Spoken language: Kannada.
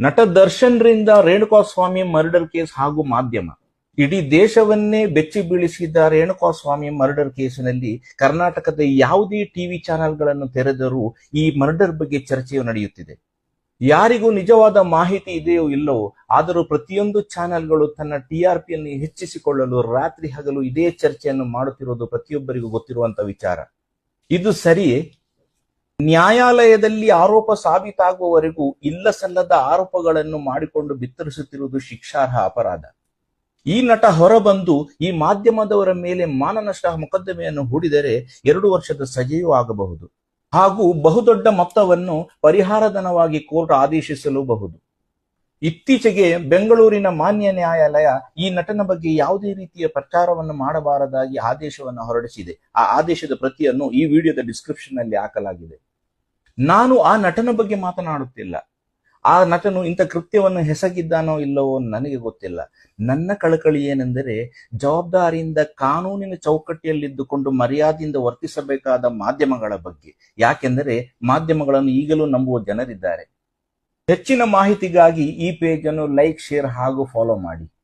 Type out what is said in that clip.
ನಟ ದರ್ಶನ್ರಿಂದ ರೇಣುಕಾಸ್ವಾಮಿ ಮರ್ಡರ್ ಕೇಸ್ ಹಾಗೂ ಮಾಧ್ಯಮ. ಇಡೀ ದೇಶವನ್ನೇ ಬೆಚ್ಚಿ ಬೀಳಿಸಿದ ರೇಣುಕಾಸ್ವಾಮಿ ಮರ್ಡರ್ ಕೇಸಿನಲ್ಲಿ ಕರ್ನಾಟಕದ ಯಾವುದೇ ಟಿವಿ ಚಾನೆಲ್ಗಳನ್ನು ತೆರೆದರೂ ಈ ಮರ್ಡರ್ ಬಗ್ಗೆ ಚರ್ಚೆಯು ನಡೆಯುತ್ತಿದೆ. ಯಾರಿಗೂ ನಿಜವಾದ ಮಾಹಿತಿ ಇದೆಯೋ ಇಲ್ಲವೋ ಆದರೂ ಪ್ರತಿಯೊಂದು ಚಾನೆಲ್ಗಳು ತನ್ನ ಟಿಆರ್ಪಿಯನ್ನು ಹೆಚ್ಚಿಸಿಕೊಳ್ಳಲು ರಾತ್ರಿ ಹಗಲು ಇದೇ ಚರ್ಚೆಯನ್ನು ಮಾಡುತ್ತಿರುವುದು ಪ್ರತಿಯೊಬ್ಬರಿಗೂ ಗೊತ್ತಿರುವಂತಹ ವಿಚಾರ. ಇದು ಸರಿಯೇ? ನ್ಯಾಯಾಲಯದಲ್ಲಿ ಆರೋಪ ಸಾಬೀತಾಗುವವರೆಗೂ ಇಲ್ಲ ಸಲ್ಲದ ಆರೋಪಗಳನ್ನು ಮಾಡಿಕೊಂಡು ಬಿತ್ತರಿಸುತ್ತಿರುವುದು ಶಿಕ್ಷಾರ್ಹ ಅಪರಾಧ. ಈ ನಟ ಹೊರಬಂದು ಈ ಮಾಧ್ಯಮದವರ ಮೇಲೆ ಮಾನನಷ್ಟ ಮೊಕದ್ದಮೆಯನ್ನು ಹೂಡಿದರೆ ಎರಡು ವರ್ಷದ ಸಜೆಯೂ ಆಗಬಹುದು. ಹಾಗೂ ಬಹುದೊಡ್ಡ ಮೊತ್ತವನ್ನು ಪರಿಹಾರಧನವಾಗಿ ಕೋರ್ಟ್ ಆದೇಶಿಸಲೂಬಹುದು. ಇತ್ತೀಚೆಗೆ ಬೆಂಗಳೂರಿನ ಮಾನ್ಯ ನ್ಯಾಯಾಲಯ ಈ ನಟನ ಬಗ್ಗೆ ಯಾವುದೇ ರೀತಿಯ ಪ್ರಚಾರವನ್ನು ಮಾಡಬಾರದಾಗಿ ಆದೇಶವನ್ನು ಹೊರಡಿಸಿದೆ. ಆ ಆದೇಶದ ಪ್ರತಿಯನ್ನು ಈ ವಿಡಿಯೋದ ಡಿಸ್ಕ್ರಿಪ್ಷನ್ನಲ್ಲಿ ಹಾಕಲಾಗಿದೆ. ನಾನು ಆ ನಟನ ಬಗ್ಗೆ ಮಾತನಾಡುತ್ತಿಲ್ಲ. ಆ ನಟನು ಇಂಥ ಕೃತ್ಯವನ್ನು ಹೆಸಗಿದ್ದಾನೋ ಇಲ್ಲವೋ ನನಗೆ ಗೊತ್ತಿಲ್ಲ. ನನ್ನ ಕಳಕಳಿ ಏನೆಂದರೆ ಜವಾಬ್ದಾರಿಯಿಂದ ಕಾನೂನಿನ ಚೌಕಟ್ಟಿಯಲ್ಲಿದ್ದುಕೊಂಡು ಮರ್ಯಾದೆಯಿಂದ ವರ್ತಿಸಬೇಕಾದ ಮಾಧ್ಯಮಗಳ ಬಗ್ಗೆ. ಯಾಕೆಂದರೆ ಮಾಧ್ಯಮಗಳನ್ನು ಈಗಲೂ ನಂಬುವ ಜನರಿದ್ದಾರೆ. ಹೆಚ್ಚಿನ ಮಾಹಿತಿಗಾಗಿ ಈ ಪೇಜನ್ನು ಲೈಕ್ ಶೇರ್ ಹಾಗೂ ಫಾಲೋ ಮಾಡಿ.